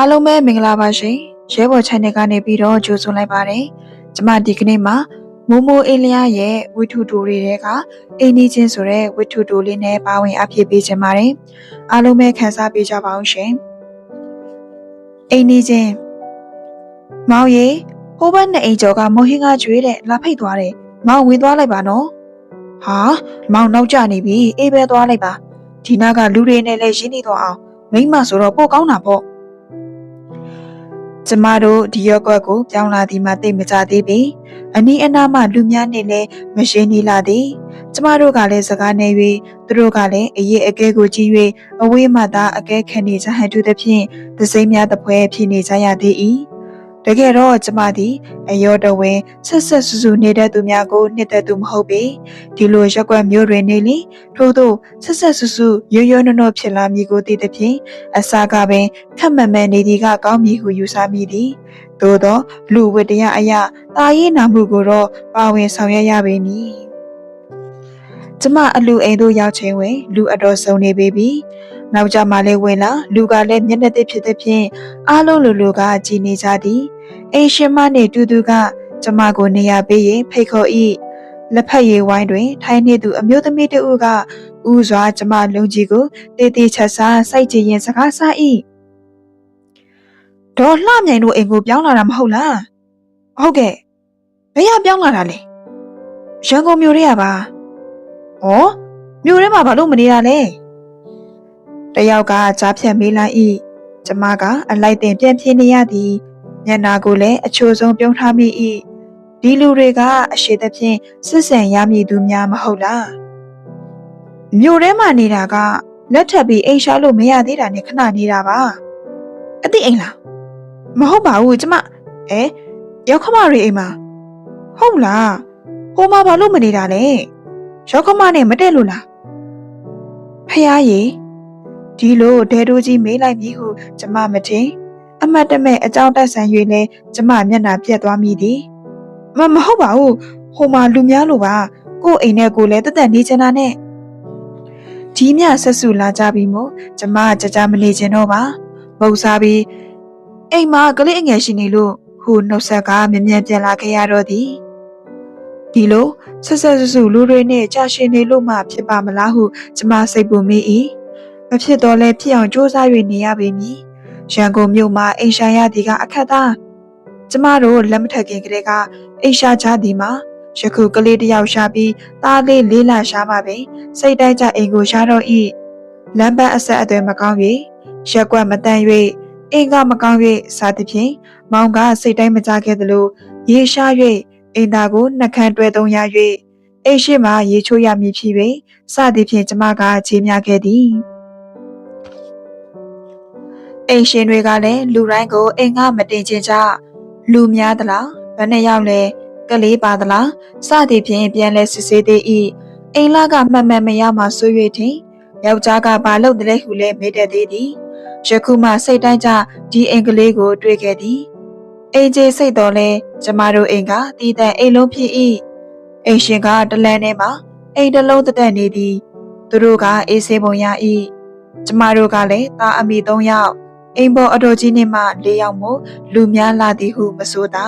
အားလုံးပဲမင်္ဂလာပါရှင်ရဲဘော် channel ကနေပြီးတော့ကြိုဆိုလိုက်ပါတယ်ကျမဒီကနေ့မှာမိုးမိုးအေးလျားရဲ့ဝိထုတိုလေးတွေကအိမ်နီးချင်းဆိုတဲ့ဝိထုတိုလေးနဲ့ပါဝင်အဖြစ်ပေးချင်ပါတယ်အားလုံးပဲခန်းစားပေးကြပါအောင်ရှင်အိမ်နီးချင်းမောင်ရီဟိုဘက်နဲ့အိမ်ကျော်ကမုံဟင်းကကျွေးတဲ့လာဖိတ်သွားတယ်မောင်ဝင်သွားလိုက်ပါနော်ဟာမောင်နောက်ကျနေပြီအေးပဲသွားလိုက်ပါဒီနာကလူတွေနဲ့လည်းရင်းနေတော့အောင်မိမဆိုတော့ပို့ကောင်းတာပေါ့ ကျမတို့ဒီရက်ကွက်ကိုပြောင်းလာသည်မှသိမကြသေးပေအနီးအနားမှလူများနေလဲမရှင်းနေလာသည်ကျမတို့ကလည်းစကားနေ၍သူတို့ကလည်းအရေးအကဲကိုကြည့်၍အဝေးမှသာအကဲခံနေကြဟန်တူသဖြင့်သစိမ်းများတပွဲဖြစ်နေကြရသေး၏ တကယ်တော့ကျမသည်အယောတဝင်းဆက်ဆက်ဆူဆူနေတဲ့သူများကိုနှစ်သက်သူမဟုတ်ပေဒီလိုရက်ကွက်မျိုးတွင်နေလေထို့သောဆက်ဆက်ဆူဆူရိုးရိုးနှောနှောဖြစ်လာမည်ကိုသိသဖြင့်အစာကပင်ခက်မမဲနေသည်ကကောင်းမည်ဟုယူဆမိသည်သို့သောလူဝတ္တရားအယတာရေးနာမှုကိုတော့ပါဝင်ဆောင်ရွက်ရပေမည်ကျမအလူအိမ်တို့ရောက်ချင်းဝင်လူအတော်ဆုံးနေပေပြီ နောက်ကြမှာလည်းဝင်လာလူကလည်းမျက်နှာသစ်ဖြစ်သဖြင့်အားလုံးလူလူကကြည်နေကြသည်အိမ်ရှင်မနှင့်တူတူကကျမကိုနေရာပေးရင်ဖိတ်ခေါ်၏လက်ဖက်ရည်ဝိုင်းတွင် ထိုင်းနေသူအမျိုးသမီးတဦးကဥစွာကျမလုံးကြီးကိုတေးသေးချက်စားစိုက်ကြည်ရင်စကားစား၏ဒေါ်လှမြိုင်တို့အိမ်ကိုပြောင်းလာတာမဟုတ်လားဟုတ်ကဲ့ဘယ်ရပြောင်းလာတာလဲရန်ကုန်မြို့ထဲကပါဩမြို့ထဲမှာဘာလို့မနေတာလဲ တယောက်ကကြားဖြတ်မေးလိုက်၏ကျမကအလိုက်တင်ပြန်ပြေးနေရသည်မျက်နာကိုလည်းအချို့ဆုံးပြုံးထားမိ၏ဒီလူတွေကအရှိသဖြင့်စစ်ဆန်ရမည်သူများမဟုတ်လားမြို့ထဲမှာနေတာကလက်ထပ်ပြီးအိမ်ရှာလို့မရသေးတာနဲ့ခဏနေတာပါအတိအိမ်လားမဟုတ်ပါဘူးကျမအဲရောက်ခမတွေအိမ်မှာဟုတ်လားဟိုမှာဘာလို့မနေတာလဲရောက်ခမနဲ့မတက်လို့လားဖះရေ ဒီလိုဒဲတိုးကြီးမေးလိုက်ပြီဟုကျမမထင်အမတ်တမဲ့အကြောင်းတက်ဆန်၍လဲကျမမျက်နှာပြက်သွားမိသည်မမဟုတ်ပါဘူးဟိုမှာလူများလို့ပါကို့အိမ်နဲ့ကိုလည်းတက်တက်နေချင်တာနဲ့ဒီမြဆက်စုလာကြပြီမို့ကျမကြကြမနေချင်တော့ပါမဟုတ်စားပြီးအိမ်မှာကလေးအငယ်ရှိနေလို့ဟိုနှုတ်ဆက်ကမြ мян ပြန်လာခဲ့ရတော့သည်ဒီလိုဆက်ဆက်ဆူဆူလူတွေနဲ့ကြာရှည်နေလို့မှဖြစ်ပါမလားဟုကျမစိတ်ပူမိ၏ မဖြစ်တော့လဲဖြစ်အောင်စူးစမ်း၍နေရပေမည်ရန်ကုန်မြို့မှာအိမ်ရှာရသည်ကအခက်သားကျမတို့လက်မထက်ခင်ကလေးကအိမ်ရှာကြသည်မှာယခုကလေးတစ်ယောက်ရှာပြီးသားလေးလေးလာရှာမှပင်စိတ်တိုက်ကြအိမ်ကိုရှာတော့၏လမ်းပန်းအဆက်အသွယ်မကောင်း၍ရက်ကွက်မတန်၍အိမ်ကမကောင်း၍စားသည်ဖြင့်မောင်ကစိတ်တိုင်းမကြခဲ့သလိုရေရှား၍အိမ်သားကိုနှက်ခမ်းတွဲသုံးရ၍အိမ်ရှိမှရေချိုးရမည်ဖြစ်၍စသည်ဖြင့်ကျမကခြေမြခဲ့သည် အိမ်ရှင်တွေကလည်းလူတိုင်းကိုအိမ်ကမတင်ချင်ကြလူများသလားဘယ်နဲ့ရောက်လဲကလေးပါသလားစသည်ဖြင့်ပြန်လဲစစ်ဆေးသေး၏အိမ်လာကမှတ်မှတ်မရမှဆို၍ထင်ယောက်ျားကဘာလုပ်တယ်ဟုလဲမေးတတ်သေးသည်ယခုမှစိတ်တိုင်းကြဒီအိမ်ကလေးကိုတွေ့ခဲ့သည်အိမ်ကြီးစိတ်တော်လဲကျမတို့အိမ်ကတည်တဲ့အိမ်လုံးဖြစ်၏အိမ်ရှင်ကတလန်းထဲမှာအိမ်တစ်လုံးတက်တက်နေသည်သူတို့ကအေးဆေးပုံရ၏ကျမတို့ကလည်းသားအမိ၃ယောက် အိမ်ပေါ်အတော်ကြီးနေမှ၄ယောက်မို့လူများလာသည်ဟုမဆိုတာ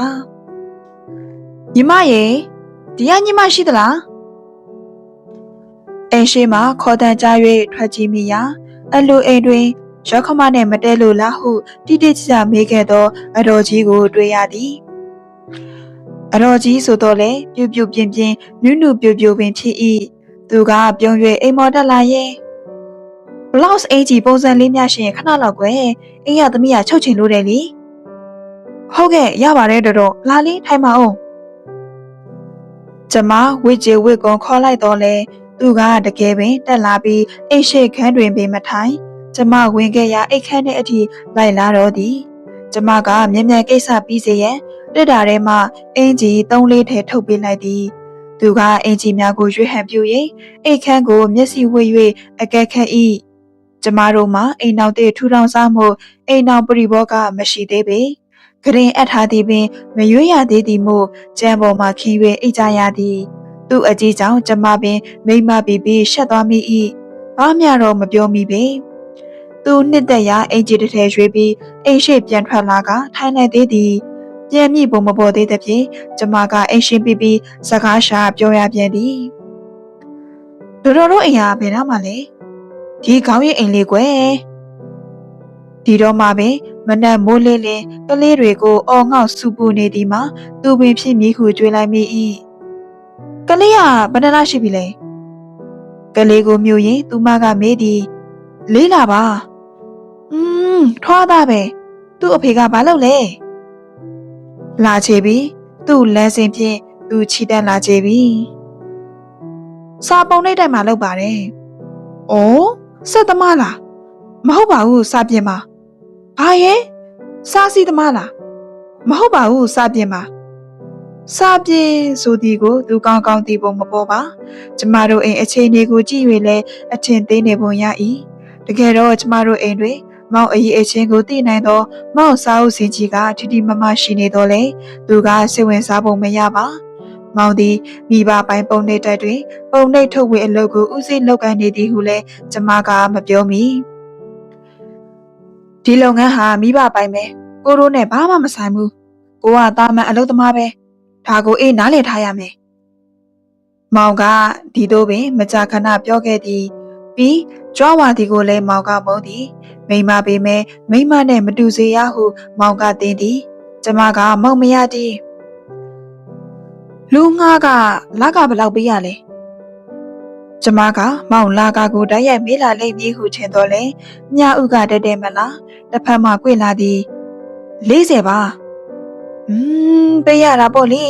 ညီမရေဒီကညီမရှိသလားအိမ်ရှိမှခေါ်တန်ကြ၍ထွက်ကြည့်မိရာအလူအိမ်တွင်ရောက်ခမနဲ့မတဲလို့လားဟုတိတိကျကျမေးခဲ့သော အတော်ကြီးကို တွေ့ရသည်အတော်ကြီးဆိုတော့လေပြုတ်ပြုတ်ပြင်းပြင်းနုနုပြိုပြိုပင်ဖြစ်၏သူကပြုံး၍အိမ်မော်တက်လာရဲ့ blouse အင်ကြီးပုံစံလေးများရှင်ခဏလောက်ကွယ်အိမ်ရသမီးကချုပ်ချင်လို့တယ်လीဟုတ်ကဲ့ရပါတယ်တော်တော်လာလေးထိုင်ပါအောင်ကျမဝစ်ကြေဝစ်ကွန်ခေါ်လိုက်တော့လဲသူကတကယ်ပင်တက်လာပြီးအိတ်ရှိခန်းတွင်ပင်မထိုင်ကျမဝင်ခဲ့ရာအိတ်ခန်းထဲအထိလိုက်လာတော့သည်ကျမကမြ мян ကိစ္စပြီးစေရန်တက်တာထဲမှအင်ကြီးသုံးလေးထဲထုတ်ပေးလိုက်သည်သူကအင်ကြီးများကိုရွေးဟန်ပြူ၍အိတ်ခန်းကိုမျက်စိဝှေ့၍အကဲခတ်၏ ကျမတို့မှာအိမ်နောက်တဲ့ထူထောင်စားမှုအိမ်နောက်ပရိဘောကမရှိသေးပေဂရင်အပ်ထားသည်ပင်မရွေးရသေးသည်မို့ကြံပေါ်မှခင်း၍အိတ်ကြရသည်သူ့အကြီးကြောင့်ကျမပင်မိမပီပီရှက်သွားမိ၏ဘာမျှတော့မပြောမိပေသူသူနှစ်သက်ရာအင်ဂျီတစ်ထည်ရွေးပြီးအိမ်ရှိပြန်ထွက်လာကထိုင်နေသေးသည်ပြန်မိပုံမပေါ်သေးသဖြင့်ကျမကအိမ်ရှင်ပြီးပြီးစကားရှာပြောရပြန်သည်တို့တို့တို့အိမ်ဟာဘယ်တော့မှလဲ ဒီကောင်းရဲ့အိမ်လေးကွယ်ဒီတော့မှပဲမနက်မိုးလေးလင်းကလေးတွေကိုအော်ငေါ့စူပူနေသည်မှာသူပင်ဖြစ်မိခုကျွေးလိုက်မိ၏ကလေးကဘယ်နှလားရှိပြီလဲကလေးကိုမြူရင်သူမကမေးသည်လေးလာပါอืมထွားသားပဲသူ့အဖေကဘာလုပ်လဲလာချေပြီသူ့လမ်းစဉ်ဖြင့်သူချီတက်လာချေပြီစာပုံနှိပ်တိုက်မှာလုပ်ပါတယ်။အော် စက်သမားလားမဟုတ်ပါဘူးစာပြင်ပါ။ဘာရဲ့စာစီသမားလားမဟုတ်ပါဘူးစာပြင်ပါ။စာပြင်ဆိုဒီကိုသူကောင်းကောင်းသိဖို့မပေါ်ပါ။ကျမတို့အိမ်အခြေအနေကိုကြည့်၍လဲအထင်သေးနေပုံရ၏။တကယ်တော့ကျမတို့အိမ်တွေမောင်အကြီးအချင်းကိုသိနိုင်သောမောင်စားအုပ်စင်ကြီးကထီထီမမရှိနေတော့လေသူကစိတ်ဝင်စားပုံမရပါ။ မောင်သည်မိဘပိုင်ပုံနှိပ်တိုက်တွင် ပုံနှိပ်ထုတ်ဝေအလုပ်ကိုဦးစီးလုပ်ကိုင်နေသည်ဟုလည်းကျမကမပြောမီဒီလုပ်ငန်းဟာမိဘပိုင်ပဲကိုတို့နဲ့ဘာမှမဆိုင်ဘူးကိုကတာမန်အလုပ်သမားပဲဒါကိုအေးနားလည်ထားရမယ်မောင်ကဒီတော့ပင်မကြာခဏပြောခဲ့သည်ပြီးကြွားဝါဒီကိုလည်းမောင်ကမုန်းသည်မိမပေမဲ့မိမနဲ့မတူစေရဟုမောင်ကတင်သည်ကျမကမုံမရသည် လူငါကလကဘယ်လောက်ပေးရလဲကျမကမောင်လာကကိုတိုက်ရိုက်မေးလာလိမ့်မည်ဟုထင်တော့လေမြဥကတက်တယ်မလားတစ်ဖက်မှ꿰လာသည်40ပါอืมပေးရတာပေါ့လေ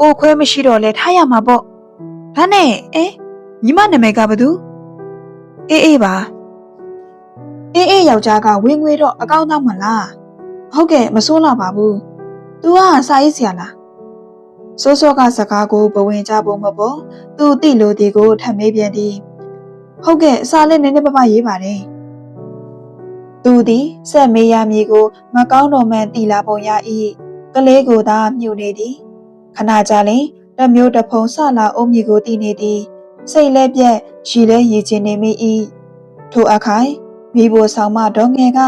ကိုခွဲမရှိတော့လဲထားရမှာပေါ့ဒါနဲ့အဲညီမနာမည်ကဘာသူအေးအေးပါအေးအေးယောက်ျားကဝင်းငွေတော့အကောင်းသားမလားဟုတ်ကဲ့မစိုးလာပါဘူး तू ကစာရေးဆရာလား စိုးစောကစကားကိုဘဝင်ကြဖို့မပေါ်သူတိလို့ဒီကိုထပ်မေးပြန်သည်ဟုတ်ကဲ့စာလေးနည်းနည်းပပရေးပါတယ်သူသည်စက်မေးရမည်ကို မကောင်းတော့မှန်တီလာပုံရ၏ကလေးကိုသာမြူနေသည်ခဏကြာလျင်တမျိုးတဖုံဆလာအုံးမြီကိုတီနေသည်စိတ်လည်းပြက်ရီလည်းရည်ချင်နေမိ၏ထိုအခိုင်မိဘဆောင်မဒေါငယ်က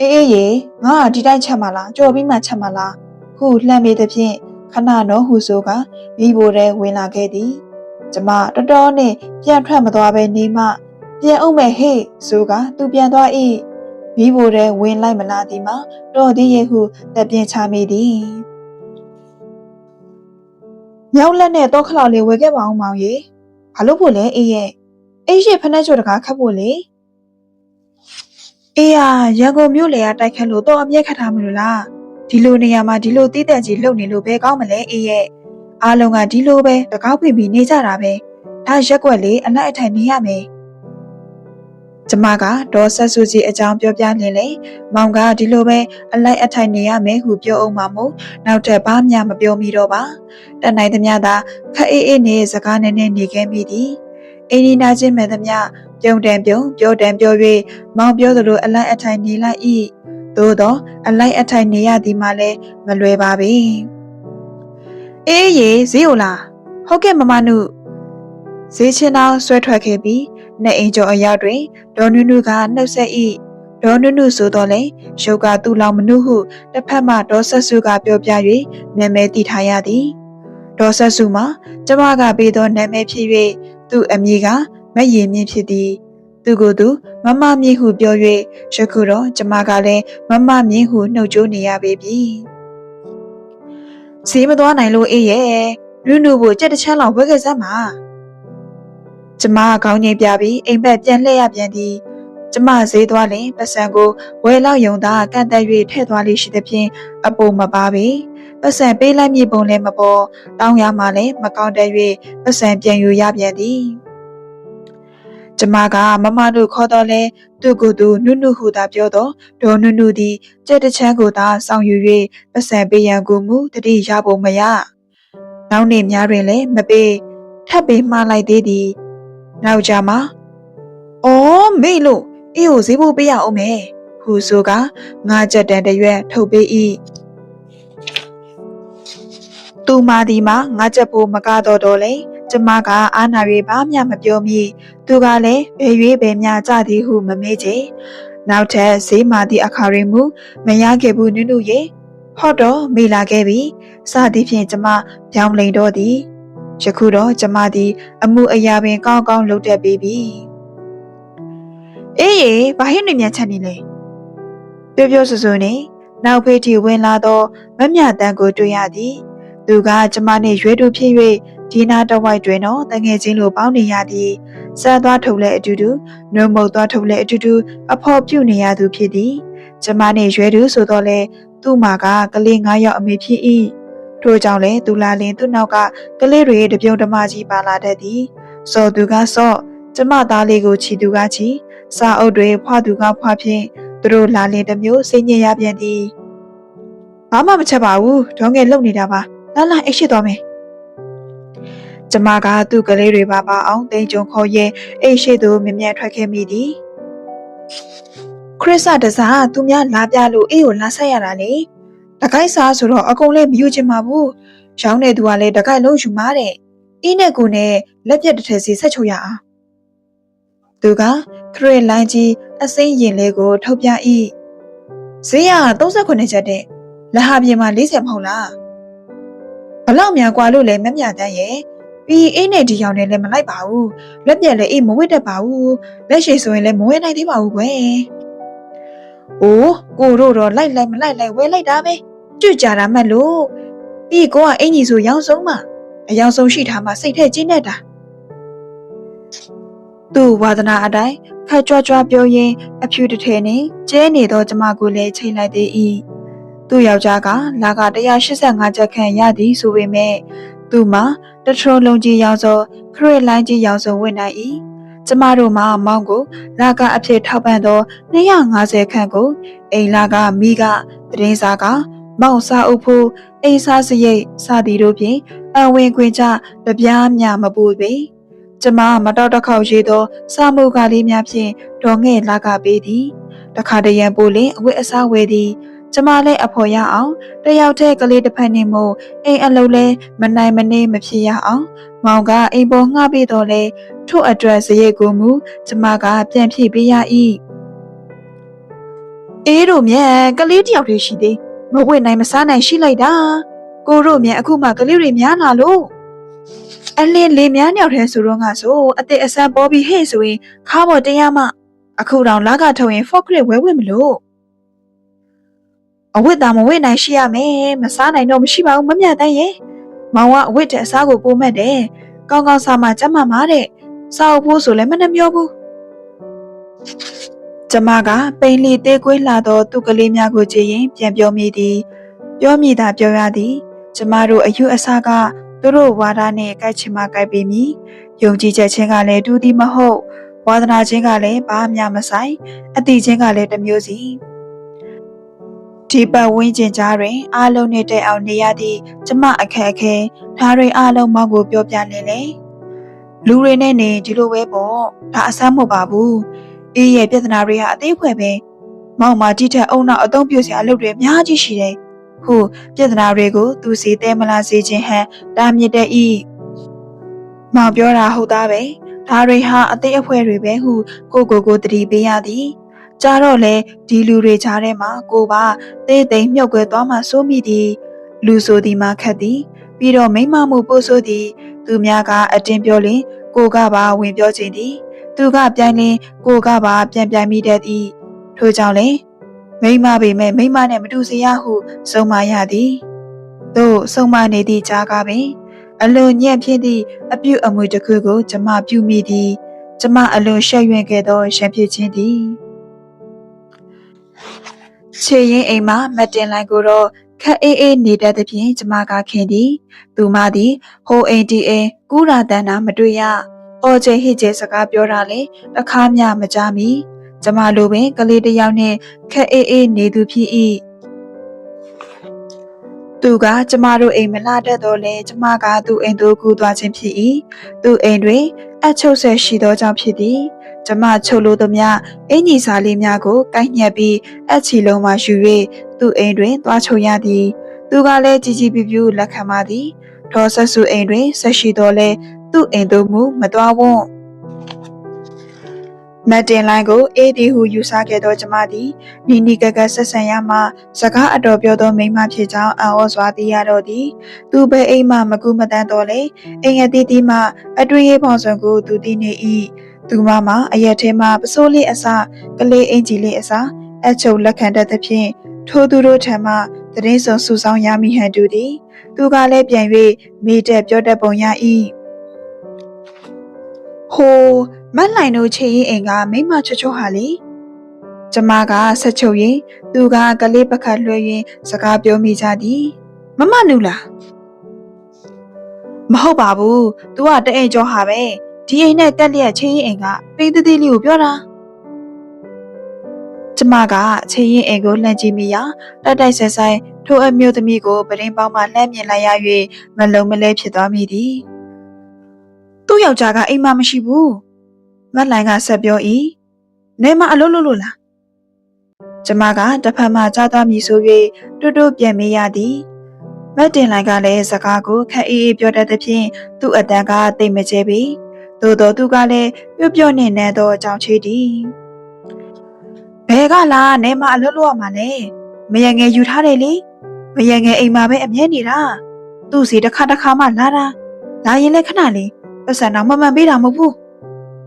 အေးအေးရေငါဒီတိုက်ချက်မလားကြော်ပြီးမှချက်မလားဟုလှမ်းမိသဖြင့် ခဏတော့ဟုဆိုကမိဘထဲဝင်လာခဲ့သည်ကျမတော်တော်နဲ့ပြန်ထွက်မသွားပဲနေမှပြန်အောင်မဲ့ဟေ့ဆိုကသူပြန်သွား၏မိဘထဲဝင်လိုက်မလားဒီမှာတော်သည်ရဲ့ဟုတက်ပြင်းချမိသည်မြောက်လက်နဲ့တော့ခလောက်လေးဝယ်ခဲ့ပါအောင်မောင်ရေဘာလို့ဖို့လဲအေးရဲ့အေးရှိဖက်နှက်ချိုတကားခတ်ဖို့လေအေးဟာရန်ကုန်မြို့လေကတိုက်ခတ်လို့တော့အမျက်ခတ်ထားမလို့လား ဒီလိုနေရာမှာဒီလိုတည်တဲ့ကြီးလုံနေလို့ဘဲကောင်းမလဲအေးရဲ့အားလုံးကဒီလိုပဲတကောက်ပြင်ပြီးနေကြတာပဲဒါရက်ွက်လေးအလိုက်အထိုင်နေရမယ်ကျမကဒေါ်ဆက်ဆူကြီးအကြောင်းပြောပြနေလေမောင်ကဒီလိုပဲအလိုက်အထိုင်နေရမယ်ဟုပြောအောင်မှမို့နောက်ထပ်ဘာမှမပြောမိတော့ပါတန်နိုင်သမျှသာခက်အေးအေးနေစကားနဲ့နဲ့နေခဲ့မိသည်အင်းဒီနာချင်းမဲ့သမျှပြုံတန်ပြုံပြောတန်ပြော၍မောင်ပြောသလိုအလိုက်အထိုင်နေလိုက်၏ သို့တော့အလိုက်အထိုင်နေရသည်မှလည်းမလွယ်ပါပေအေးရေဈေးੋਂလားဟုတ်ကဲ့မမနုဈေးချင်းအောင်ဆွဲထွက်ခဲ့ပြီးနှစ်အင်ကျော်အရောက်တွင်ဒေါ်နုနုကနှုတ်ဆက်၏ဒေါ်နုနုဆိုတော့လေရုပ်ကသူ့လောင်မနုဟုတစ်ဖက်မှဒေါ်ဆက်စုကပြောပြ၍နာမည်တည်ထားရသည်ဒေါ်ဆက်စုမှာကျမကပေးသောနာမည်ဖြစ်၍သူ့အမည်ကမက်ရည်မြင့်ဖြစ်သည် သူကိုယ်သူမမမြင့်ဟုပြော၍ယခုတော့ကျမကလည်းမမမြင့်ဟုနှုတ်ကြိုးနေရပေပြီဈေးမသွားနိုင်လို့အေးရဲ့နုနုကိုကြက်တစ်ချမ်းလောက်ဝဲခဲ့စမ်းပါကျမကခေါင်းငိမ်ပြပြီးအိမ်ဘက်ပြန်လှည့်ရပြန်သည်ကျမဈေးသွားလင်ပတ်စံကိုဝယ်လောက်ယုံသာကန့်တက်၍ထည့်သွားလိရှိသဖြင့်အပိုမပါပေပတ်စံပေးလိုက်မြေပုံလည်းမပေါ်တောင်းရမှလည်းမကောင်းတဲ့၍ပတ်စံပြန်ယူရပြန်သည် ကျမကမမတို့ခေါ်တော့လဲသူ့ကိုယ်သူနုနုဟုသာပြောတော့ဒေါ်နုနုသည်ကြက်တချမ်းကိုသာစောင့်ယူ၍ပတ်စံပေးရန်ကိုမူတတိရဖို့မရနောက်နေ့များတွင်လည်းမပေးထပ်ပေးမှားလိုက်သေးသည်နောက်ကြမှာအော်မေ့လို့အေးကိုဈေးဖို့ပေးရအောင်မယ်ဟူဆိုကငါကြက်တန်တရွက်ထုတ်ပေး၏သူမာဒီမှာငါကြက်ဖို့မကတော့တော့လေ ကျမကအာနာ၍ဘာမှမပြောမိသူကလည်းဘယ်၍ဘယ်များကြသည်ဟုမမေးချေနောက်ထပ်ဈေးမာသည့်အခါရီမူမရခဲ့ဘူးနုနုရေဟော့တော့မေးလာခဲ့ပြီစသည်ဖြင့်ကျမပြောင်းလိန်တော့သည်ယခုတော့ကျမသည် အမှုအရာပင်ကောင်းကောင်းလုပ်တတ်ပြီပြီအေးရေဘာဟင်းနေမြန်ချက်နေလဲပြောပြောဆိုဆိုနေနောက်ဖေးတီဝင်လာတော့မမြတန်းကိုတွေ့ရသည် သူကကျမနှင့်ရွေးတူဖြစ်၍ ဒီနာတဝိုက်တွင်တော့တငယ်ချင်းလိုပေါင်းနေရသည်စမ်းသွားထုတ်လဲအတူတူနှုံမုတ်သွားထုတ်လဲအတူတူအဖော်ပြုတ်နေရသူဖြစ်သည်ကျမနှင့်ရွေးတူဆိုတော့လဲသူ့မှာကကလေး9ယောက်အမေဖြစ်၏ထို့ကြောင့်လဲသူလာလင်သူ့နောက်ကကလေးတွေတပြုံတမကြီးပါလာတတ်သည်စော်သူကစော့ကျမသားလေးကိုချီသူကချီစာအုပ်တွေဖွာသူကဖွာဖြင့်သူတို့လာလင်တစ်မျိုးစိတ်ညစ်ရပြန်သည်ဘာမှမချက်ပါဘူးဒေါငယ်လုံနေတာပါလာလာအိတ်ရှိသွားမယ် ကျမကသူ့ကလေးတွေပါပါအောင်တိန်ကြုံခေါ်ရဲအိတ်ရှိသူမြင်မြန်ထွက်ခဲ့မိသည်ခရစ်စတစားသူများလာပြလို့အေးကိုလာဆက်ရတာလေတကိုက်စားဆိုတော့အကုန်လည်းမယူချင်ပါဘူးရောင်းတဲ့သူကလည်းတကိုက်လုံးယူမာတဲ့အေးနဲ့ကိုနဲ့လက်ပြက်တစ်ထည်စီဆက်ချုပ်ရအောင်သူကခရစ်လိုင်းကြီးအစိမ့်ရင်လေးကိုထုတ်ပြ၏ဈေးက39ကျပ်တဲ့လက်ဟာပြင်မှာ40မဟုတ်လားဘလောက်များกว่าလို့လဲမမြတန်းရဲ့ ပြီးအိတ်နဲ့ဒီရောင်နဲ့လည်းမလိုက်ပါဘူးလက်ပြက်လည်းအေးမဝတ်တတ်ပါဘူးလက်ရှိဆိုရင်လည်းမဝဲနိုင်သေးပါဘူးကွယ်အိုးကိုတို့တော့လိုက်လိုက်မလိုက်လိုက်ဝဲလိုက်တာပဲကြွကြတာမှတ်လို့ပြီးကိုကအင်ကြီးဆိုရောင်ဆုံးမှအယောင်ဆုံးရှိထားမှစိတ်ထဲကျင်းနေတာသူ့ဝါသနာအတိုင်းခက်ကြွကြွပြောရင်းအဖြူတစ်ထည်နဲ့ကျဲနေသောကျမကိုလည်းချိန်လိုက်သေး၏သူ့ယောက်ျားကလာက185ချက်ခန့်ရသည်ဆိုပေမဲ့ သူမှာတထရုံလုံးကြီးရောင်စောခရစ်လိုင်းကြီးရောင်စောဝင်နိုင်၏ကျမတို့မှာမောင်ကိုလာကအဖြစ်ထောက်ပံ့သော250ခန့်ကိုအိမ်လာကမိကတရင်စာကမောင်စာအုပ်ဖို့အိမ်စားစရိတ်စသည်တို့ဖြင့်အဝင်ခွင်ကြတပြားမြမပူပေကျမမတော်တစ်ခေါက်ရေးသောစာမှုကလေးများဖြင့်ဒေါ်ငဲ့လာကပေးသည်တခါတရံပိုလင်အဝတ်အစားဝယ်သည် ကျမလည်းအဖော်ရအောင်တယောက်တည်းကလေးတစ်ဖက်နေမို့အိမ်အလုံးလဲမနိုင်မနေမဖြစ်ရအောင်မောင်ကအိမ်ပေါ်ငှပေးတော့လဲထို့အတွက်ဇရိတ်ကိုမူကျမကပြန်ဖြည့်ပေးရ၏အေးတို့မြဲကလေးတယောက်တည်းရှိသေးမဝတ်နိုင်မစားနိုင်ရှိလိုက်တာကိုတို့မြဲအခုမှကလေးတွေများလာလို့အလင်းလေးများညောက်တဲ့ဆိုတော့ငါဆိုအသက်အဆန်းပေါ်ပြီးဟဲ့ဆိုရင်ခါပေါ်တရားမှအခုတောင်လာကထုတ်ရင် fork ဝဲဝဲမလို့ အဝတ်သားမဝတ်နိုင်ရှိရမယ်မစားနိုင်တော့မရှိပါဘူးမမြတ်တန်းရဲ့မောင်ကအဝတ်တဲ့အစားကိုပိုးမဲ့တယ်ကောင်းကောင်းစားမှကျမမာတဲ့စားဖို့ဆိုလည်းမနှမျောဘူးကျမကပိန်လီသေးကွေးလာသောသူကလေးများကိုကြည့်ရင်ပြန်ပြောမိသည်ပြောမိတာပြောရသည်ကျမတို့အယူအဆကသူတို့ဝါဒနဲ့ကိုက်ချင်မှကိုက်ပေမည်ယုံကြည်ချက်ချင်းကလည်းတူသည်မဟုတ်ဝါသနာချင်းကလည်းဘာမှမဆိုင်အတိချင်းကလည်းတစ်မျိုးစီ ဒီပတ်ဝန်းကျင်ကြားတွင်အားလုံးနဲ့တဲ့အောင်နေရသည့်ကျမအခက်အခဲဒါတွေအားလုံးမောက်ကိုပြောပြနေလေလူတွေနဲ့နေဒီလိုပဲပေါ့ဒါအဆမ်းမဟုတ်ပါဘူးအေးရဲ့ပြဿနာတွေဟာအသေးခွဲပဲမောင်မတိထက်အုံနောက်အသုံးပြုစရာအလုပ်တွေအများကြီးရှိတယ်ဟုပြဿနာတွေကိုသူစီတဲမလားစေခြင်းဟန်တာမြစ်တဲ့ဤမောင်ပြောတာဟုတ်သားပဲဒါတွေဟာအသေးအဖွဲတွေပဲဟုကိုကိုကိုတတိပေးရသည် ကြတော့လေဒီလူတွေကြားထဲမှာကိုပါသေသိမ်မြုပ်ကွယ်သွားမှစိုးမိသည် လူဆိုသည်မှာခတ်သည် ပြီးတော့မိမမှုပို့ဆိုသည် သူများကအတင်းပြောလင်ကိုကပါဝင်ပြောခြင်းသည် သူကပြိုင်လင်ကိုကပါပြန်ပြိုင်မိတတ်သည်ထို့ကြောင့်လေမိမပေမဲ့မိမနဲ့မတူစေရဟုဆုံးမရသည်သို့ဆုံးမနေသည့်ကြားကားပင် အလွန်ညံ့ဖြစ်သည့်အပြုအမူတစ်ခုကို ကျမပြုမိသည် ကျမအလွန်ရှက်ရွံ့ခဲ့သောရံဖြစ်ခြင်းသည် ခြေရင်အိမ်မှာမတင်လိုက်ကိုတော့ခက်အေးအေးနေတတ်သဖြင့်ကျမကခင်သည်သူမသည်ဟိုအိမ်တီအိမ်ကူးရာတန်းတာမတွေ့ရအော်ကျဟစ်ကျဲစကားပြောတာလေတခါမှမကြမီကျမလိုပင်ကလေးတစ်ယောက်နဲ့ခက်အေးအေးနေသူဖြစ်၏သူကကျမတို့အိမ်မလာတတ်တော့လဲကျမကသူ့အိမ်သို့ကူးသွားခြင်းဖြစ်၏သူ့အိမ်တွင်အချုပ်ဆက်ရှိသောကြောင့်ဖြစ်သည် ကျမချုပ်လို့သမျှအင်ကြီးစာလေးများကိုကိုက်ညက်ပြီးအချီလုံးမှယူ၍သူ့အိမ်တွင်သွားချုပ်ရသည်သူကလည်းကြည်ကြည်ပြူပြူလက်ခံပါသည်ဒေါ်ဆက်စုအိမ်တွင်ဆက်ရှိတော်လဲသူ့အိမ်သို့မူမသွားဝွန်းမတ်တင်လိုင်းကိုအေးဒီဟုယူဆခဲ့သောကျမသည်နီနီကကဆက်ဆံရမှစကားအတော်ပြောသောမိန်းမဖြစ်ကြောင်းအံ့ဩစွာသိရတော့သည်သူပဲအိမ်မှမကူမတန်းတော့လေအိမ်အသီးသီးမှအတွင်းရေးပေါင်းစုံကိုသူသိနေ၏ သူမမအရက်ထဲမှပစိုးလေးအစကလေးအင်ကြီးလေးအစအချုပ်လက်ခံတတ်သဖြင့်ထိုသူတို့ထံမှသတင်းစုံစုဆောင်ရမိဟန်တူသည် သူကလည်းပြန်၍မိတက်ပြောတတ်ပုံရ၏ဟိုမတ်လိုင်တို့ချေရင်အိမ်ကမိမချွတ်ချွတ်ဟာလေကျမကဆက်ချုပ်ရင်သူကကလေးပခတ်လွှဲရင်စကားပြောမိကြသည်မမနူလားမဟုတ်ပါဘူး तू ကတအိမ်ကျော်ဟာပဲ ဒီအိမ်နဲ့တက်လျက်ချေရင်အိမ်ကပေးသေးသေးလေးကိုပြောတာကျမကချေရင်အိမ်ကိုလှမ်းကြည့်မိရာတက်တိုက်ဆက်ဆိုင်ထိုအမျိုးသမီးကိုပရင်းပေါင်းမှလှမ်းမြင်လိုက်ရ၍မလုံမလဲဖြစ်သွားမိသည်သူ့ယောက်ျားကအိမ်မမရှိဘူးမတ်လိုင်ကဆက်ပြော၏နေမအလုပ်လုပ်လို့လားကျမကတစ်ဖက်မှကြားသွားမည်ဆို၍တွတ်တွတ်ပြန်မေးရသည်မတ်တင်လိုင်ကလည်းစကားကိုခက်အေးအေးပြောတတ်သဖြင့်သူ့အတန်ကတိတ်မကျဲပေ သို့တော်သူကလည်းပြုတ်ပြုတ်နေနေသောအကြောင်းချေသည်ဘဲကလားနေမအလုပ်လုပ်ရမှာလဲမယငယ်ယူထားတယ်လေမယငယ်အိမ်မှာပဲအမြဲနေတာသူ့စီတစ်ခါတစ်ခါမှလာတာလာရင်လည်းခဏလေးပတ်စံတော့မမှန်ပေးတာမဟုတ်ဘူး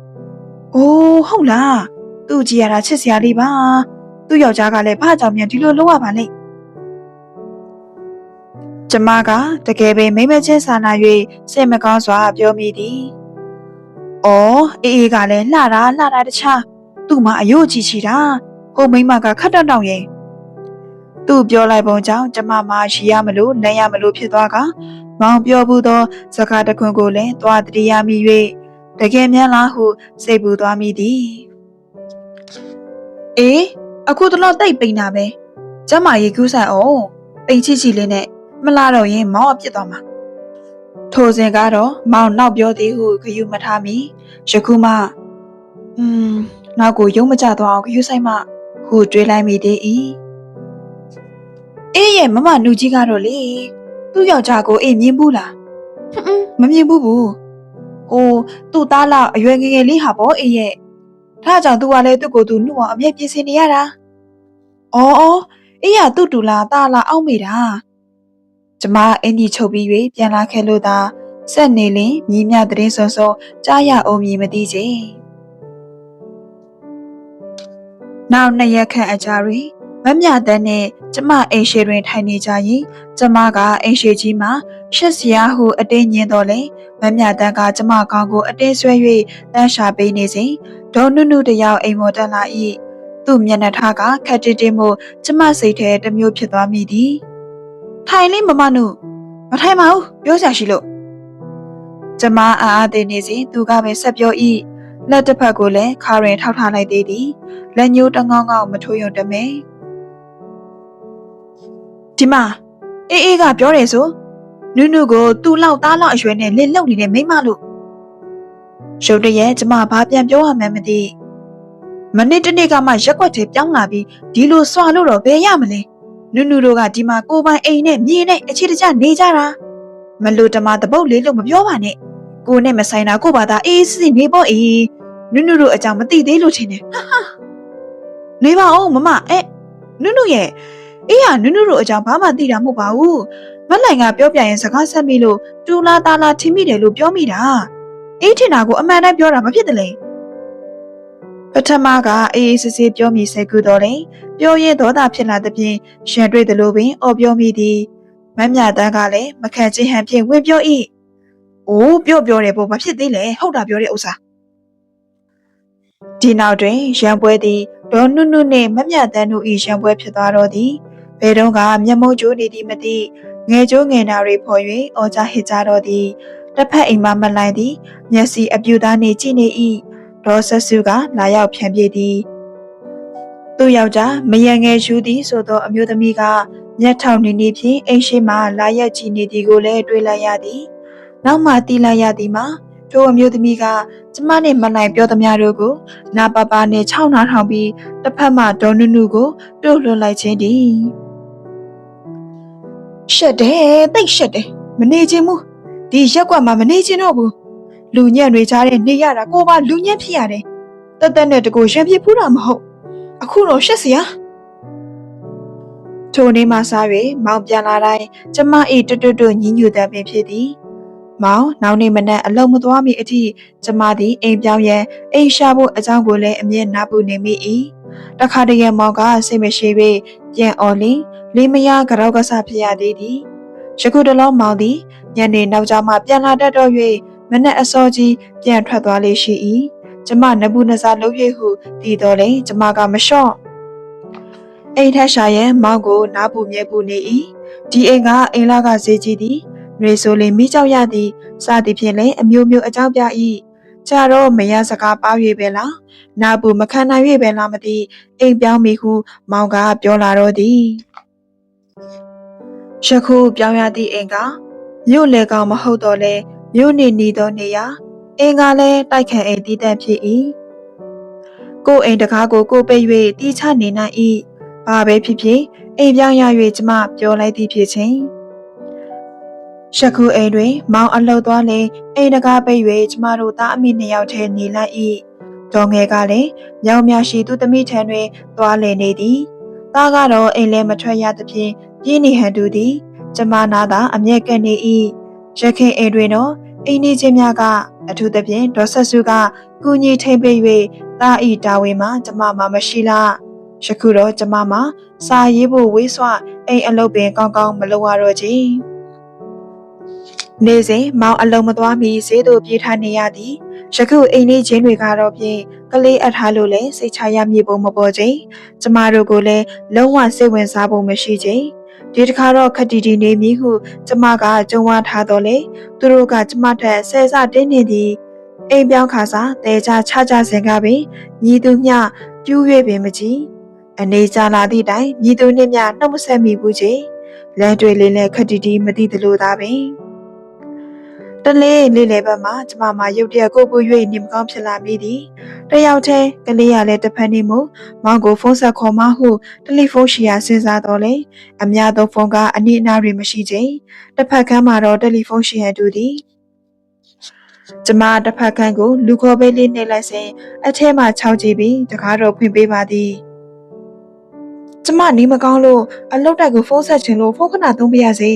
။အိုးဟုတ်လား။သူ့ကြည်ရတာချစ်စရာလေးပါ။သူ့ယောက်ျားကလည်းဖအကြောင်မြန်ဒီလိုလုပ်ရပါလိမ့်။ကျမကတကယ်ပဲမိမချင်းစာနာ၍စိတ်မကောင်းစွာပြောမိသည်။ အော်အေးအေးကလည်းလှတာလှတာတခြားသူ့မှာအယို့ကြည့်ချီတာဟိုမိမကခတ်တောက်တောက်ရင်သူ့ပြောလိုက်ပုံကြောင့်ကျမမှရှိရမလို့လမ်းရမလို့ဖြစ်သွားကမောင်ပြောဘူးသောစကားတစ်ခွန်းကိုလည်းသွားတည်ရမိ၍တကယ်မြန်လားဟုစိတ်ပူသွားမိသည်အေးအခုတော့တိတ်ပိန်တာပဲကျမရေကူးဆိုင်အောင်ပိန်ချီချီလေးနဲ့မလာတော့ရင်မောင်အပြစ်သွားမှာ ထိုစဉ်ကတော့မောင်နောက်ပြောသည်ဟုခယူမထားမီယခုမှอืมနောက်ကိုရုံးမကြသွားအောင်ခယူဆိုင်မှဟုတွေးလိုက်မိသေး၏အေးရဲ့မမနူကြီးကတော့လေသူ့ယောက်ျားကိုအေးမြင်ဘူးလားဟွန်းမမြင်ဘူးဘူးဟိုသူ့သားလောက်အရွယ်ငယ်ငယ်လေးဟာပေါ့အေးရဲ့ဒါကြောင့်သူကလည်းသူ့ကိုယ်သူနှုတ်အောင်အမြဲပြင်ဆင်နေရတာအော်အော်အေးရသူ့တူလားသားလားအောက်မိတာ ကျမအင်ကြီးချုပ်ပြီး၍ပြန်လာခဲ့လို့သာဆက်နေလင်မြည်မြသတင်းစုံစုံကြားရအောင်မြည်မသိချေနောက်နှစ်ရက်ခန့်အကြာတွင်မမြတန်းနဲ့ကျမအိမ်ရှိတွင်ထိုင်နေကြရင်ကျမကအိမ်ရှိကြီးမှာရှက်စရာဟုအတင်းညင်းတော်လဲမမြတန်းကကျမကောင်းကိုအတင်းဆွဲ၍တန်းရှာပေးနေစဉ်ဒေါ်နုနုတယောက်အိမ်မော်တက်လာ၏သူ့မျက်နှာထားကခက်တစ်တစ်မှုကျမစိတ်ထဲတစ်မျိုးဖြစ်သွားမိသည် ထိုင်လေးမမနုမထိုင်ပါဘူးပြောစရာရှိလို့ကျမအားအားသေးနေစဉ်သူကပဲဆက်ပြော၏လက်တစ်ဖက်ကိုလည်းခါရင်ထောက်ထားလိုက်သေးသည်လက်ညှိုးတငောင်းငောင်းမထိုးရုံတမဲဒီမှာအေးအေးကပြောတယ်ဆိုနုနုကိုသူ့လောက်သားလောက်အရွယ်နဲ့လစ်လုံနေတဲ့မိန်းမလို့ရုတ်တရက်ကျမဘာပြန်ပြောရမှန်းမသိမနေ့တနေ့ကမှရက်ွက်ထဲပြောင်းလာပြီးဒီလိုစွာလို့တော့ဘယ်ရမလဲ နုနုတို့ကဒီမှာကိုပိုင်အိမ်နဲ့မြေနဲ့အခြေတကျနေကြတာမလို့တမတပုတ်လေးလို့မပြောပါနဲ့ကိုနဲ့မဆိုင်တာကိုပါသာအေးစစ်နေပေါ့အေးနုနုတို့အကြောင်းမသိသေးလို့ထင်တယ်ဟာဟာနေပါဦးမမအဲနုနုရဲ့အေးဟာနုနုတို့အကြောင်းဘာမှသိတာမဟုတ်ပါဘူးမက်လိုင်ကပြောပြရင်စကားဆက်မိလို့တူလာတာလာထင်မိတယ်လို့ပြောမိတာအေးထင်တာကိုအမှန်တမ်းပြောတာမဖြစ်တယ်လေ ပထမကအေးအေးဆေးဆေးပြောမိစေကူတော်လေပြောရင်ဒေါသဖြစ်လာတဲ့ဖြင့်ရန်တွေ့တယ်လို့ပင်အော်ပြောမိသည်မမြတန်းကလည်းမခံချင်းဟန်ဖြင့်ဝင်ပြော၏အိုးပြောပြောတယ်ပေါ့ဘာဖြစ်သေးလဲဟုတ်တာပြောတဲ့ဥစ္စာဒီနောက်တွင်ရန်ပွဲသည်ဒေါ်နုနုနှင့်မမြတန်းတို့၏ရန်ပွဲဖြစ်သွားတော့သည်ဘယ်တော့ကမျက်မုံးကျိုးနေသည်မသိငယ်ကျိုးငယ်နာတွေဖော်၍အော်ကြဟစ်ကြတော့သည်တစ်ဖက်အိမ်မမလိုက်သည်မျက်စိအပြူသားနေကြည့်နေ၏ ဒေါ်ဆက်စုကလာရောက်ဖြန့်ပြေးသည်သူ့ယောက်ျားမယံငယ်ယူသည်ဆိုသောအမျိုးသမီးကမျက်ထောင်နေနေဖြင့်အိမ်ရှိမှလာရက်ကြည့်နေသည်ကိုလည်းတွေ့လိုက်ရသည်နောက်မှတီးလိုက်ရသည်မှာထိုအမျိုးသမီးကကျမနဲ့မနိုင်ပြောသမျှတို့ကိုနာပါပါနဲ့ခြောက်နှားထောင်ပြီးတစ်ဖက်မှဒေါ်နုနုကိုတို့လွှတ်လိုက်ခြင်းတည်းရှက်တယ်တိတ်ရှက်တယ်မနေခြင်းမူဒီရက်ကွက်မှာမနေခြင်းတော့ဘူး လူညံ့တွေကြားတဲ့နေရတာကိုပါလူညံ့ဖြစ်ရတယ်တက်တက်နဲ့တကူရံပြစ်ဖူးတာမဟုတ်အခုတော့ရှက်စရာထိုနေ့မှစ၍မောင်ပြန်လာတိုင်းကျမ၏တွတ်တွတ်တွတ်ညင်ညူတဲ့ပင်ဖြစ်သည်မောင်နောက်နေ့မနက်အလုံးမသွားမီအထိကျမသည်အိမ်ပြောင်းရန်အိမ်ရှာဖို့အကြောင်းကိုလည်းအမြဲနားပူနေမိ၏တခါတည်းရမောင်ကစိတ်မရှိ၍ပြန်អော်လင်းလေးမယားကြောက်ကစားဖြစ်ရသေးသည်ယခုတလုံးမောင်သည်ညနေနောက်ကျမှပြန်လာတတ်တော့၍ မနက်အစောကြီးပြန်ထွက်သွားလေရှိ၏ကျမနဘူးနစားလုပ်၍ဟုတည်တော်လေကျမကမလျှော့အိမ်ထက်ရှာရဲ့မောင်ကိုနားပူမြဲပူနေ၏ဒီအိမ်ကအိမ်လာကဈေးကြီးသည်ຫນွေဆိုလင်မိကြောက်ရသည်စသည်ဖြင့်လည်းအမျိုးမျိုးအကြောင်းပြ၏ကြတော့မရစကားပါ၍ပဲလားနာပူမခံနိုင်၍ပဲလားမသိအိမ်ပြောင်းမိဟုမောင်ကပြောလာတော့သည်ယခုပြောင်းရသည့်အိမ်ကမြို့လေကောင်မဟုတ်တော့လဲ မြို့နေနေသောနေရာအင်းကလည်းတိုက်ခန့်အိမ်တည်တတ်ဖြစ်၏ကိုယ်အိမ်တကားကိုကိုပိတ်၍တီးချနေနိုင်၏ဘာပဲဖြစ်ဖြစ်အိမ်ပြောင်းရ၍ကျမပြောလိုက်သည်ဖြစ်ချင်းရှခုအိမ်တွင် မောင်အလှုပ်သွားလေအိမ်တကားပိတ်၍ကျမတို့သားအမိနှစ်ယောက်ထဲနေလိုက်၏တော်ငယ်ကလည်းမြောင်မြရှိသူသမီးထံတွင်သွားလည်နေသည်သားကတော့အိမ်လဲမထွက်ရသဖြင့်ပြင်းနေဟန်တူသည် ကျမနာသာအမျက်ကနေ၏ရခင်အိမ်တွင်တော့ အိမ်နေချင်းများကအထူးသဖြင့်ဒေါ်ဆက်စုကကူညီထိန်ပေး၍တာဤတာဝန်မှာကျမမှာမရှိလားယခုတော့ကျမမှာစာရေးဖို့ဝေးစွအိမ်အလုပ်ပင်ကောင်းကောင်းမလုပ်ရတော့ချေနေစဉ်မောင်အလုံးမသွားမီဈေးသို့ပြေးထားနေရသည်ယခုအိမ်လေးချင်းတွေကတော့ဖြင့်ကလေးအထားလို့လဲစိတ်ချရမည်ပုံမပေါ်ချင်းကျမတို့ကိုလည်းလုံးဝစိတ်ဝင်စားဖို့မရှိချင်း ဒီတစ်ခါတော့ခက်တီတီနေမည်ဟုကျမကကြုံဝါထားတော့လေသူတို့ကကျမထက်ဆဲဆတင်းနေသည်အိမ်ပြောင်းခါစားတဲချချကြစင်ကပင်ညီသူမျှပြူး၍ပင်မကြည့်အနေကြလာသည့်တိုင်ညီသူနှင့်မျှနှုတ်မဆက်မိဘူးချေလမ်းတွေလေးနဲ့ခက်တီတီမသိသလိုသားပင် တလေးလေးလေးဘက်မှာကျမမရုတ်တရက်ကိုပူ၍နေမကောင်းဖြစ်လာမိသည်တယောက်တည်းကလေးရလည်းတစ်ဖက်နေမှုမောင်ကိုဖုန်းဆက်ခေါ်မဟုတယ်လီဖုန်းရှိရာစဉ်းစားတော့လေအများသောဖုန်းကအနည်းအနားတွေမရှိချိန်တစ်ဖက်ကမ်းမှာတော့တယ်လီဖုန်းရှိဟန်တူသည်ကျမတစ်ဖက်ကမ်းကိုလူခေါ်ပေးလေးနှိပ်လိုက်စဉ်အထဲမှာခြောက်ကြည့်ပြီးတကားတော့ဖွင့်ပေးပါသည်ကျမနီးမကောင်းလို့အလုတ်တက်ကိုဖုန်းဆက်ချင်လို့ဖုန်းခဏသုံးပြရစေ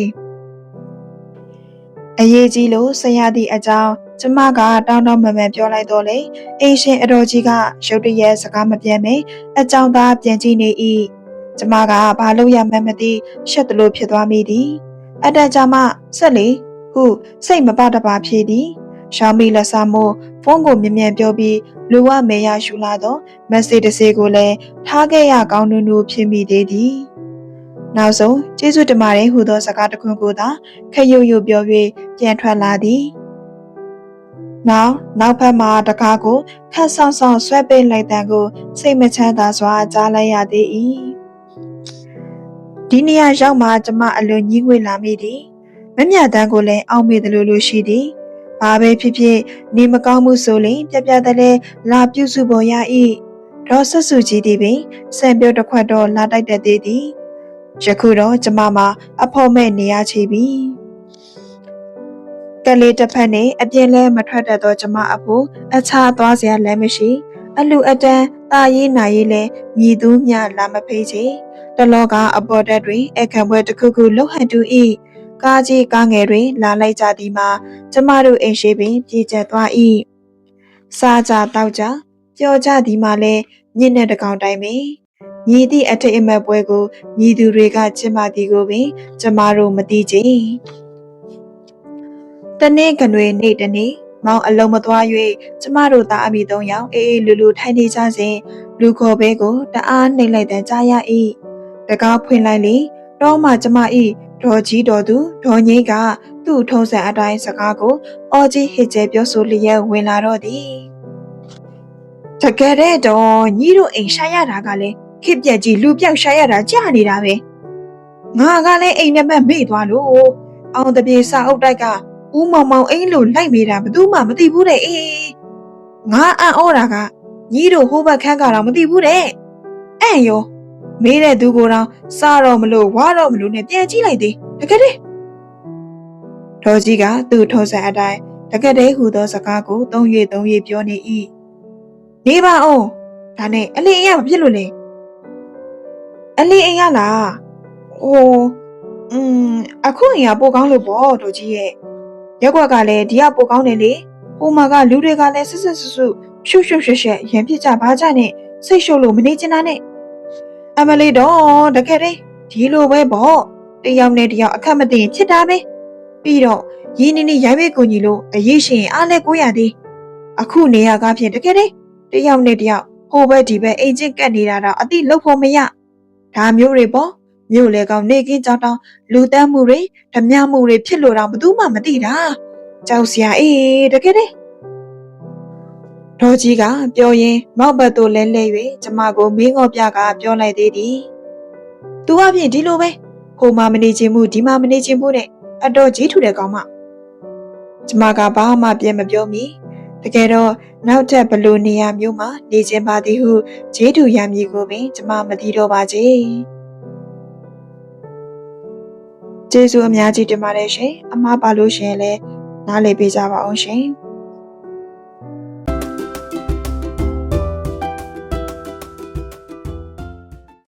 အရေးကြီးလို့ဆရာသည့်အကြောင်းကျမကတောင်းတမမန်ပြောလိုက်တော့လေအင်းရှင်အတော်ကြီးကရုတ်တရက်စကားမပြောမေအကြောင်းသားပြန်ကြည့်နေ၏ကျမကဘာလို့ရမှန်းမသိရှက်တလို့ဖြစ်သွားမိသည်အတန်ကြာမှဆက်လေဟုစိတ်မပတပါဖြစ်သည်ရှောင်းမီလက်စားမို့ဖုန်းကိုမြ мян ပြောပြီးလူဝမေရယူလာသောမက်ဆေ့တစ်စေးကိုလည်းထားခဲ့ရကောင်းနုနုဖြစ်မိသေးသည် နောက်ဆုံးကျေးဇူးတင်ပါတယ်ဟူသောစကားတစ်ခုကိုသာခရုပ်ရုပ်ပြော၍ပြန်ထွက်လာသည်နောက်နောက်ဖက်မှာတကားကိုခတ်ဆောင်ဆောင်ဆွဲပိတ်လိုက်တဲ့ကိုစိတ်မချမ်းသာစွာကြားလိုက်ရသေး၏ဒီနေရာရောက်မှကျမအလွန်ကြီးငွေလာမိသည်မမြတ်တန်းကိုလည်းအောက်မေ့တယ်လို့လို့ရှိသည်ဘာပဲဖြစ်ဖြစ်နေမကောင်းမှုဆိုရင်ပြပြတဲ့လဲလာပြုစုပေါ်ရ၏ဒေါ်ဆက်စုကြီးသည်ပင်စံပြုတ်တစ်ခွက်တော့လာတိုက်တတ်သေးသည် ယခုတော့ကျမမှာအဖို့မဲ့နေရချီပြီကလေးတစ်ဖက်နဲ့အပြင်းလဲမထွက်တတ်သောကျမအဖို့အခြားသွားစရာလမ်းမရှိအလူအတန်းတာရေးနာရေးလဲမြည်သူမြလာမဖေးချေတလောကအပေါ်တက်တွင်အခန့်ပွဲတစ်ခုခုလှုပ်ဟန်တူ၏ကားကြီးကားငယ်တွင်လာလိုက်ကြသည်မှာကျမတို့အိမ်ရှိပင်ပြေကျက်သွား၏စားကြတောက်ကြပျော်ကြသည်မှာလဲညစ်တဲ့တကောင်တိုင်းပင် ညီသည့်အထိတ်အမတ်ပွဲကိုညီသူတွေကကျင်းပသည်ကိုပင် ကျမတို့မသိကြတနေ့ကနွေနေ့တနေ့မောင်အလုံးမသွား၍ကျမတို့သားအမိသုံးယောက်အေးအေးလူလူထိုင်နေကြစဉ်လူခေါ်ဘဲကိုတအားနှိမ့်လိုက်တဲ့ကြားရ၏တကားဖွင့်လိုက်လေတော့မှကျမ၏ဒေါ်ကြီးတော်သူဒေါ်ငိမ့်ကသူ့ထုံးစံအတိုင်းစကားကိုအော်ကြီးဟစ်ကျဲပြောဆိုလျက်ဝင်လာတော့သည်တကယ်တဲ့တော့ညီတို့အိမ်ရှာရတာကလည်း ခစ်ပြက်ကြီးလူပြောက်ရှာရတာကြာနေတာပဲငါကလည်းအိမ်နံပါတ်မေ့သွားလို့အောင်တပြေစာအုပ်တိုက်ကဦးမောင်မောင်အိမ်လို့လိုက်မေးတာဘယ်သူမှမသိဘူးတဲ့အေးငါအံ့ဩတာကညီတို့ဟိုဘက်ခန်းကတော့မသိဘူးတဲ့အဲ့ရောမေးတဲ့သူကိုတော့စားတော့မလို့ဝါတော့မလို့နဲ့ပြန်ကြည့်လိုက်သေးတကယ်တည်းဒေါ်ကြီးကသူ့ထုံးစံအတိုင်းတကယ်တည်းဟူသောစကားကိုသုံး၍သုံး၍ပြောနေ၏နေပါအောင်ဒါနဲ့အလေးအိမ်ရမဖြစ်လို့လေ အလေးအိမ်ရလားဟိုอืมအခုအိမ်ကပိုကောင်းလို့ပေါ့တို့ကြီးရဲ့ရက်ကွက်ကလည်းဒီကပိုကောင်းတယ်လေဟိုမှာကလူတွေကလည်းဆွဆွဆွဆွရှုပ်ရှုပ်ရှက်ရှက်ရံပြစ်ကြပါကြနဲ့စိတ်ရှုပ်လို့မနေချင်တာနဲ့အမလေးတော့တကယ်တည်းဒီလိုပဲပေါ့တယောက်နဲ့တယောက်အခက်မသိရင်ဖြစ်တာပဲပြီးတော့ရင်းနေနေရိုင်းပဲကိုကြီးလို့အရေးရှင်အားလဲကိုရသေးအခုနေရကဖြင့်တကယ်တည်းတယောက်နဲ့တယောက်ဟိုဘက်ဒီဘက်အိမ်ချင်းကပ်နေတာတော့အတိလောက်ဖို့မရ ဒါမျိုးတွေပေါ့မြို့လေကောင်နေကင်းကြောက်တောင်းလူတန်းမှုတွေဓမြမှုတွေဖြစ်လို့တော့ဘယ်သူမှမသိတာကြောက်စရာအေးတကယ်တည်းဒေါ်ကြီးကပြောရင်းမောက်ဘက်သို့လဲလဲ၍ကျမကိုမင်းငေါ့ပြကပြောလိုက်သေးသည်။ "तू အပြင်ဒီလိုပဲဟိုမှာမနေခြင်းမှုဒီမှာမနေခြင်းမှုနဲ့အတော်ကြီးထူတဲ့ကောင်မ။ကျမကဘာမှပြန်မပြောမိ။ တကယ်တော့နောက်ထပ်ဘလို့နေရာမျိုးမှာနေခြင်းပါသည်ဟုဂျေးတူရမည်ကိုပင်ကျမမသိတော့ပါချေ။ကျေးဇူးအများကြီးတင်ပါတယ်ရှင်။အမှားပါလို့ရှင်လည်းနားလည်ပေးကြပါအောင်ရှင်။